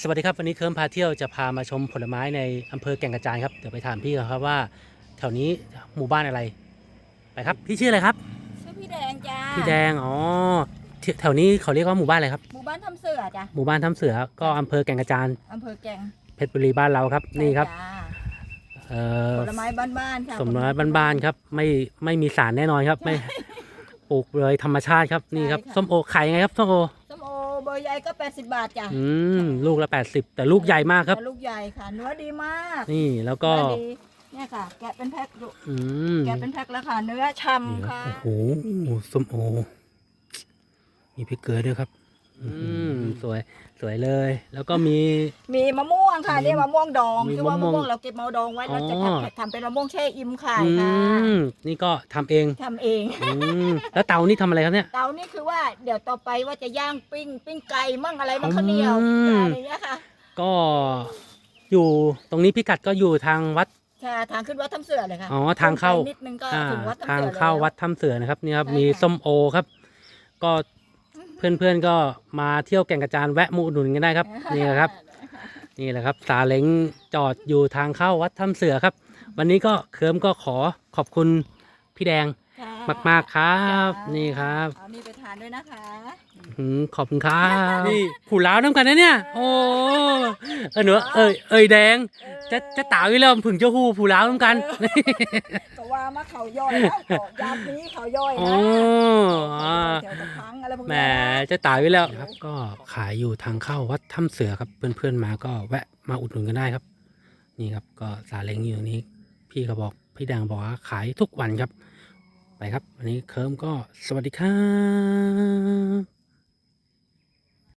สวัสดีครับวันนี้เคิร์มพาเที่ยวจะพามาชมผลไม้ในอำเภอแก่งกระจานครับเดี๋ยวไปถามพี่เขาครับว่า แถวนี้หมู่บ้านอะไร ไปครับ พี่ชื่ออะไรครับชื่อพี่แดงจ้าพี่แดงอ๋อที่แถวนี้เขาเรียกว่าหมู่บ้านอะไรครับหมู่บ้านทำเสือจ้ะหมู่บ้านถ้ำเสือก็อำเภอแก่งกระจานอำเภอแกงเพชรบุรีบ้านเราครับนี่ครับจ้าเอ่อผลไม้บ้านๆค่ะสมน้อยบ้านๆครับ ไม่ไม่มีสารแน่นอนครับไม่ปลูกเลยธรรมชาติครับนี่ครับส้มโอขายยังไงครับส้มโอส้มโอเบอร์ใหญ่ก็ 80 บาทจ้ะอืมลูกละ 80 แต่ลูกใหญ่มากครับ แต่ลูกใหญ่ค่ะ เนื้อดีมากนี่แล้วก็เนื้อดีเนี่ยค่ะ แกะเป็นแพ็คดูอืมแกะเป็นแพ็คแล้วค่ะ เนื้อนี่ช่ำครับค่ะโอ้โหส้มโอมีพริกเกลือด้วยครับ อืมสวยสวยเลย แล้วก็มี มีมะม่วงค่ะมีนี่มะม่วงดองมีคือว่ามะม่มะวงม่วงเราเก็บมาดองไว้เราจะอ๋อ ทำทำเป็นมะม่วงแช่อิ่มขายอืค่ะมนี่ก็ทำเองทำเอง อืมแล้วเตานี่ทำอะไรครับเนี่ย เตานี่คือว่าเดี๋ยวต่อไปว่าจะย่างปิ้งปิ้งไก่มั่งอะไรมั่งข้าวเหนียวอืม อะไรอย่างเงี้ยค่ะก็อยู่ตรงนี้พิกัดก็อยู่ทางวัด ค่ะทางขึ้นวัดทำเสือเลยค่ะอ๋อทางเข้าขึ้นไปนิดนึงก็อ่าถึงวัดทำทางเสือเข้าแล้ว วัดถ้ำเสือนะครับนี่ครับใช่มีค่ะ ส้มโอครับ ก็ เพื่อนๆก็มาเที่ยวแก่งกระจานแวะมาอุดหนุนกันได้ครับ นี่แหละครับ นี่แหละครับสาเล้งจอดอยู่ทางเข้าวัดถ้ำเสือครับ วันนี้ก็เคิร์มก็ขอขอบคุณพี่แดงค่ะมากๆครับจ้านี่ครับเอานี่ไปทานด้วยนะคะอืมขอบคุณครับนี่ผูล้าวน้ำกันนะเนี่ย โอ้เออหนูเอ้ยเอ้ยแดง จะจะตาวอยู่แล้วผึ่งเจ้าหูผูล้าวน้ำกันก็ว่ามาเขาย่อยแล้วก็ยามนี้เขาย่อยอ๋อนะอ่าแถวตะพัง อะไรพวกแหมนี้นะจะตายไว้แล้วครับ ก็ขายอยู่ทางเข้าวัดถ้ำเสือครับ เพื่อนๆมาก็แวะมาอุดหนุนกันได้ครับ นี่ครับก็สาเล้งอยู่ตรงนี้ พี่เขาบอกพี่แดงบอกว่าขายทุกวันครับ ไปครับ วันนี้เคิร์มก็สวัสดีครับ